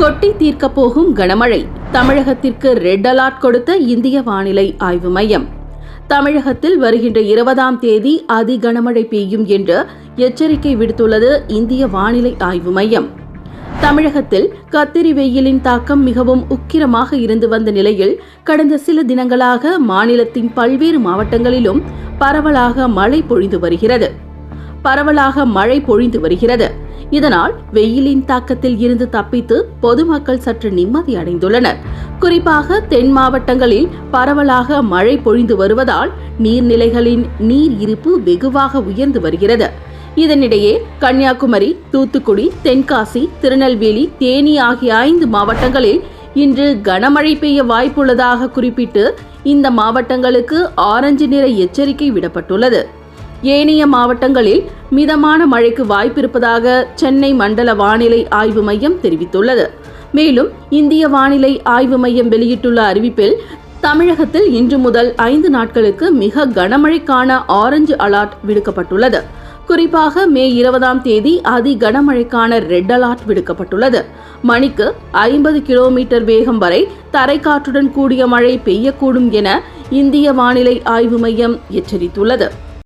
கொட்டி தீர்க்கப் போகும் கனமழை. தமிழகத்திற்கு ரெட் அலர்ட் கொடுத்த இந்திய வானிலை ஆய்வு மையம். தமிழகத்தில் வருகின்ற இருபதாம் தேதி அதி கனமழை பெய்யும் என்று எச்சரிக்கை விடுத்துள்ளது இந்திய வானிலை ஆய்வு மையம். தமிழகத்தில் கத்திரி வெயிலின் தாக்கம் மிகவும் உக்கிரமாக இருந்து வந்த நிலையில் கடந்த சில தினங்களாக மாநிலத்தின் பல்வேறு மாவட்டங்களிலும் பரவலாக மழை பொழிந்து வருகிறது. பரவலாக மழை பொழிந்து வருகிறது. இதனால் வெயிலின் தாக்கத்தில் இருந்து தப்பித்து பொதுமக்கள் சற்று நிம்மதி அடைந்துள்ளனர். குறிப்பாக தென் மாவட்டங்களில் பரவலாக மழை பொழிந்து வருவதால் நீர்நிலைகளின் நீர் இருப்பு வெகுவாக உயர்ந்து வருகிறது. இதனிடையே கன்னியாகுமரி தூத்துக்குடி தென்காசி திருநெல்வேலி தேனி ஆகிய ஐந்து மாவட்டங்களில் இன்று கனமழை பெய்ய வாய்ப்புள்ளதாக குறிப்பிட்டு இந்த மாவட்டங்களுக்கு ஆரஞ்சு நிற எச்சரிக்கை விடப்பட்டுள்ளது. ஏனைய மாவட்டங்களில் மிதமான மழைக்கு வாய்ப்பிருப்பதாக சென்னை மண்டல வானிலை ஆய்வு மையம் தெரிவித்துள்ளது. மேலும் இந்திய வானிலை ஆய்வு மையம் வெளியிட்டுள்ள அறிவிப்பில் தமிழகத்தில் இன்று முதல் ஐந்து நாட்களுக்கு மிக கனமழைக்கான ஆரஞ்சு அலர்ட் விடுக்கப்பட்டுள்ளது. குறிப்பாக மே இருபதாம் தேதி அதி கனமழைக்கான ரெட் அலர்ட் விடுக்கப்பட்டுள்ளது. மணிக்கு ஐம்பது கிலோமீட்டர் வேகம் வரை தரைக்காற்றுடன் கூடிய மழை பெய்யக்கூடும் என இந்திய வானிலை ஆய்வு மையம் எச்சரித்துள்ளது.